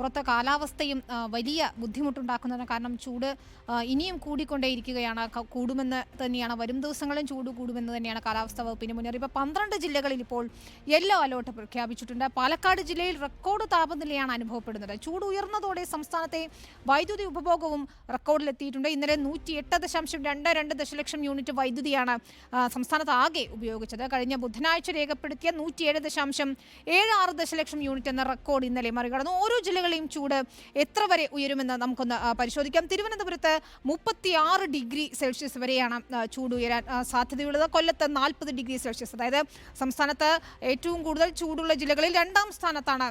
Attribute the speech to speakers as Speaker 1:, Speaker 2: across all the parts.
Speaker 1: പുറത്തെ കാലാവസ്ഥയും വലിയ ബുദ്ധിമുട്ടുണ്ടാക്കുന്നതിന് കാരണം ചൂട് ഇനിയും കൂടിക്കൊണ്ടേയിരിക്കുകയാണ്. കൂടുമെന്ന് തന്നെയാണ് വരും ദിവസങ്ങളിലും ചൂട് കൂടുമെന്ന് തന്നെയാണ് കാലാവസ്ഥാ വകുപ്പിന്റെ മുന്നറിയിപ്പ്. പന്ത്രണ്ട് ജില്ലകളിൽ ഇപ്പോൾ യെല്ലോ അലേർട്ട് പ്രഖ്യാപിച്ചിട്ടുണ്ട്. പാലക്കാട് ജില്ലയിൽ റെക്കോർഡ് താപനിലയാണ് അനുഭവപ്പെടുന്നത്. ചൂട് ഉയർന്നതോടെ സംസ്ഥാനത്തെ വൈദ്യുതി ഉപഭോഗവും റെക്കോർഡിലെത്തിയിട്ടുണ്ട്. ഇന്നലെ നൂറ്റി എട്ട് ദശാംശം രണ്ട് രണ്ട് ദശലക്ഷം യൂണിറ്റ് വൈദ്യുതിയാണ് സംസ്ഥാനത്ത് ആകെ ഉപയോഗിച്ചത്. കഴിഞ്ഞ ബുധനാഴ്ച രേഖപ്പെടുത്തിയ നൂറ്റിയേഴ് ദശാംശം ഏഴ് ആറ് ദശലക്ഷം യൂണിറ്റ് എന്ന റെക്കോർഡ് ഇന്നലെ മറികടന്നു. ഓരോ ജില്ലകളിലെയും ചൂട് എത്ര വരെ ഉയരുമെന്ന് നമുക്കൊന്ന് പരിശോധിക്കാം. തിരുവനന്തപുരത്ത് മുപ്പത്തിയാറ് ഡിഗ്രി സെൽഷ്യസ് വരെയാണ് ചൂട് ഉയരാൻ സാധ്യതയുള്ളത്. കൊല്ലത്ത് നാൽപ്പത് ഡിഗ്രി സെൽഷ്യസ്. അതായത് സംസ്ഥാനത്ത് ഏറ്റവും കൂടുതൽ ചൂടുള്ള ജില്ലകളിൽ രണ്ടാം സ്ഥാനത്താണ്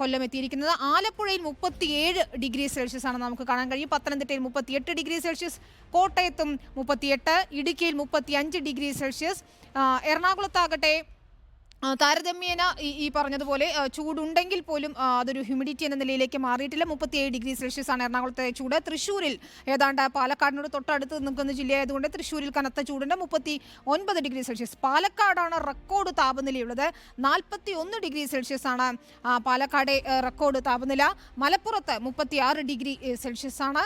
Speaker 1: കൊല്ലം എത്തിയിരിക്കുന്നത്. ആലപ്പുഴയിൽ മുപ്പത്തിയേഴ് ഡിഗ്രി സെൽഷ്യസ് ആണ് നമുക്ക് കാണാൻ കഴിയും. പത്തനംതിട്ടയിൽ മുപ്പത്തിയെട്ട് ഡിഗ്രി സെൽഷ്യസ്. കോട്ടയത്തും മുപ്പത്തിയെട്ട്. ഇടുക്കിയിൽ മുപ്പത്തിയഞ്ച് ഡിഗ്രി സെൽഷ്യസ്. എറണാകുളത്താകട്ടെ താരതമ്യേന ഈ പറഞ്ഞതുപോലെ ചൂടുണ്ടെങ്കിൽ പോലും അതൊരു ഹ്യൂമിഡിറ്റി എന്ന നിലയിലേക്ക് മാറിയിട്ടില്ല. മുപ്പത്തിയേഴ് ഡിഗ്രി സെൽഷ്യസ് ആണ് എറണാകുളത്തെ ചൂട്. തൃശ്ശൂരിൽ ഏതാണ്ട് പാലക്കാടിനോട് തൊട്ടടുത്ത് നിൽക്കുന്ന ജില്ലയായതുകൊണ്ട് തൃശ്ശൂരിൽ കനത്ത ചൂടുണ്ട്. മുപ്പത്തി ഒൻപത് ഡിഗ്രി സെൽഷ്യസ്. പാലക്കാടാണ് റെക്കോർഡ് താപനിലയുള്ളത്. നാൽപ്പത്തി ഒന്ന് ഡിഗ്രി സെൽഷ്യസ് ആണ് പാലക്കാടെ റെക്കോർഡ് താപനില. മലപ്പുറത്ത് മുപ്പത്തിയാറ് ഡിഗ്രി സെൽഷ്യസ് ആണ്.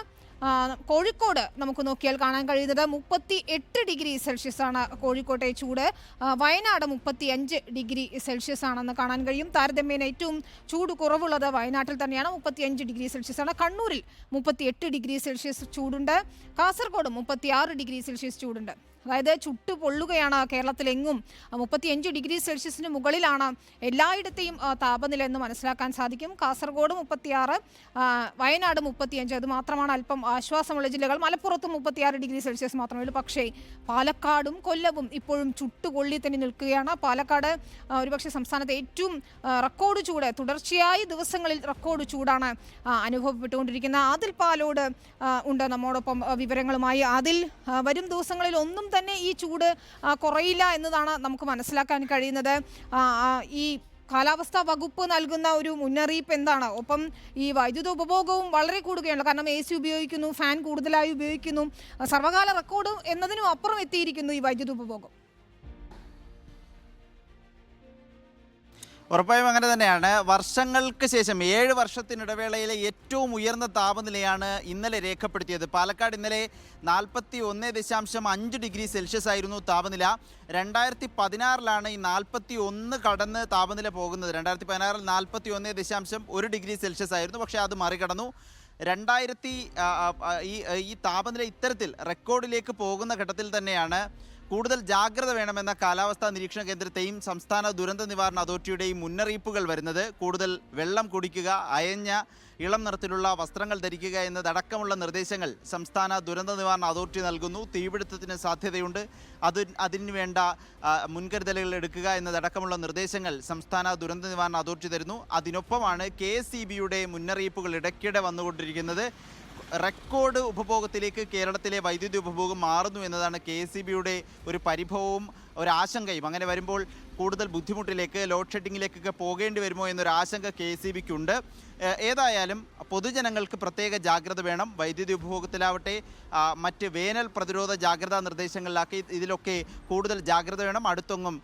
Speaker 1: കോഴിക്കോട് നമുക്ക് നോക്കിയാൽ കാണാൻ കഴിയുന്നത് മുപ്പത്തി എട്ട് ഡിഗ്രി സെൽഷ്യസ് ആണ് കോഴിക്കോട്ടെ ചൂട്. വയനാട് മുപ്പത്തി അഞ്ച് ഡിഗ്രി സെൽഷ്യസ് ആണെന്ന് കാണാൻ കഴിയും. താരതമ്യേന ഏറ്റവും ചൂട് കുറവുള്ളത് വയനാട്ടിൽ തന്നെയാണ്. മുപ്പത്തി അഞ്ച് ഡിഗ്രി സെൽഷ്യസ് ആണ്. കണ്ണൂരിൽ മുപ്പത്തി എട്ട് ഡിഗ്രി സെൽഷ്യസ് ചൂടുണ്ട്. കാസർഗോഡ് മുപ്പത്തി ഡിഗ്രി സെൽഷ്യസ് ചൂടുണ്ട്. അതായത് ചുട്ടു പൊള്ളുകയാണ് കേരളത്തിലെങ്ങും. മുപ്പത്തിയഞ്ച് ഡിഗ്രി സെൽഷ്യസിന് മുകളിലാണ് എല്ലായിടത്തെയും താപനില എന്ന് മനസ്സിലാക്കാൻ സാധിക്കും. കാസർഗോഡ് മുപ്പത്തിയാറ് വയനാട് മുപ്പത്തിയഞ്ച്. അത് മാത്രമാണ് അല്പം ആശ്വാസമുള്ള ജില്ലകൾ. മലപ്പുറത്തും മുപ്പത്തിയാറ് ഡിഗ്രി സെൽഷ്യസ് മാത്രമേ ഉള്ളൂ. പക്ഷേ പാലക്കാടും കൊല്ലവും ഇപ്പോഴും ചുട്ടുകൊള്ളി തന്നെ നിൽക്കുകയാണ്. പാലക്കാട് ഒരുപക്ഷെ സംസ്ഥാനത്തെ ഏറ്റവും റെക്കോർഡ് ചൂട് തുടർച്ചയായി ദിവസങ്ങളിൽ റെക്കോർഡ് ചൂടാണ് അനുഭവപ്പെട്ടുകൊണ്ടിരിക്കുന്നത്. ആദിൽ പാലോട് ഉണ്ട് നമ്മോടൊപ്പം വിവരങ്ങളുമായി. അതിൽ വരും ദിവസങ്ങളിൽ ഒന്നും തന്നെ ഈ ചൂട് കുറയില്ല എന്നതാണ് നമുക്ക് മനസ്സിലാക്കാൻ കഴിയുന്നത്. ഈ കാലാവസ്ഥാ വകുപ്പ് നൽകുന്ന ഒരു മുന്നറിയിപ്പ് എന്താണ്? ഒപ്പം ഈ വൈദ്യുത ഉപഭോഗവും വളരെ കൂടുകയാണ്. കാരണം എ സി ഉപയോഗിക്കുന്നു ഫാൻ കൂടുതലായി ഉപയോഗിക്കുന്നു. സർവകാല റെക്കോർഡ് എന്നതിനും അപ്പുറം എത്തിയിരിക്കുന്നു ഈ വൈദ്യുത ഉപഭോഗം.
Speaker 2: ഉറപ്പായും അങ്ങനെ തന്നെയാണ്. വർഷങ്ങൾക്ക് ശേഷം ഏഴ് വർഷത്തിനിടവേളയിലെ ഏറ്റവും ഉയർന്ന താപനിലയാണ് ഇന്നലെ രേഖപ്പെടുത്തിയത്. പാലക്കാട് ഇന്നലെ നാൽപ്പത്തി ഒന്ന് ദശാംശം അഞ്ച് ഡിഗ്രി സെൽഷ്യസ് ആയിരുന്നു താപനില. രണ്ടായിരത്തി പതിനാറിലാണ് ഈ നാൽപ്പത്തി ഒന്ന് കടന്ന് താപനില പോകുന്നത്. രണ്ടായിരത്തി പതിനാറിൽ നാൽപ്പത്തി ഒന്ന് ദശാംശം ഒരു ഡിഗ്രി സെൽഷ്യസ് ആയിരുന്നു. പക്ഷേ അത് മറികടന്നു. രണ്ടായിരത്തി ഈ ഈ താപനില ഇത്തരത്തിൽ റെക്കോർഡിലേക്ക് പോകുന്ന ഘട്ടത്തിൽ തന്നെയാണ് കൂടുതൽ ജാഗ്രത വേണമെന്ന കാലാവസ്ഥാ നിരീക്ഷണ കേന്ദ്രത്തെയും സംസ്ഥാന ദുരന്ത നിവാരണ അതോറിറ്റിയുടെയും മുന്നറിയിപ്പുകൾ വരുന്നത് കൂടുതൽ വെള്ളം കുടിക്കുക അയഞ്ഞ ഇളം നിറത്തിലുള്ള വസ്ത്രങ്ങൾ ധരിക്കുക എന്നതടക്കമുള്ള നിർദ്ദേശങ്ങൾ സംസ്ഥാന ദുരന്ത നിവാരണ അതോറിറ്റി നൽകുന്നു. തീപിടുത്തത്തിന് സാധ്യതയുണ്ട്. അത് അതിന് വേണ്ട മുൻകരുതലുകൾ എടുക്കുക എന്നതടക്കമുള്ള നിർദ്ദേശങ്ങൾ സംസ്ഥാന ദുരന്ത നിവാരണ അതോറിറ്റി തരുന്നു. അതിനൊപ്പമാണ് കെ മുന്നറിയിപ്പുകൾ ഇടയ്ക്കിടെ വന്നുകൊണ്ടിരിക്കുന്നത്. റെക്കോർഡ് ഉപഭോഗത്തിലേക്ക് കേരളത്തിലെ വൈദ്യുതി ഉപഭോഗം മാറുന്നു എന്നതാണ് കെ ഒരു പരിഭവവും ഒരാശങ്കയും അങ്ങനെ വരുമ്പോൾ കൂടുതൽ ബുദ്ധിമുട്ടിലേക്ക് ലോഡ് ഷെഡിങ്ങിലേക്കൊക്കെ പോകേണ്ടി വരുമോ എന്നൊരു ആശങ്ക കെ സി ഉണ്ട്. ഏതായാലും പൊതുജനങ്ങൾക്ക് പ്രത്യേക ജാഗ്രത വേണം. വൈദ്യുതി ഉപഭോഗത്തിലാവട്ടെ മറ്റ് വേനൽ പ്രതിരോധ ജാഗ്രതാ നിർദ്ദേശങ്ങളിലാക്കി ഇതിലൊക്കെ കൂടുതൽ ജാഗ്രത വേണം. അടുത്തൊന്നും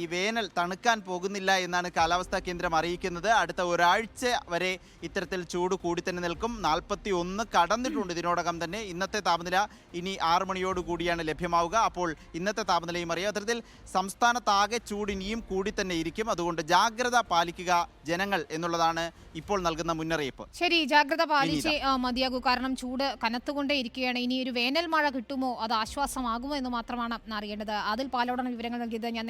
Speaker 2: ഈ വേനൽ തണുക്കാൻ പോകുന്നില്ല എന്നാണ് കാലാവസ്ഥാ കേന്ദ്രം അറിയിക്കുന്നത്. അടുത്ത ഒരാഴ്ച വരെ ഇത്തരത്തിൽ ചൂട് കൂടി തന്നെ നിൽക്കും. നാൽപ്പത്തി ഒന്ന് കടന്നിട്ടുണ്ട് ഇതിനോടകം തന്നെ. ഇന്നത്തെ താപനില ഇനി ആറ് മണിയോടുകൂടിയാണ് ലഭ്യമാവുക. അപ്പോൾ ഇന്നത്തെ താപനിലയും അറിയാം. അത്തരത്തിൽ സംസ്ഥാനത്താകെ ചൂട് ഇനിയും കൂടി തന്നെ ഇരിക്കും. അതുകൊണ്ട് ജാഗ്രത പാലിക്കുക ജനങ്ങൾ എന്നുള്ളതാണ് ഇപ്പോൾ നൽകുന്ന മുന്നറിയിപ്പ്.
Speaker 1: ശരി ജാഗ്രത പാലിച്ച് മതിയാകൂ. കാരണം ചൂട് കനത്തുകൊണ്ടേ ഇരിക്കുകയാണ്. ഇനി ഒരു വേനൽ മഴ കിട്ടുമോ? അത് ആശ്വാസമാകുമോ എന്ന് മാത്രമാണ് അറിയേണ്ടത്. അതിൽ പാലോടൻ വിവരങ്ങൾ നൽകിയത് ഞാൻ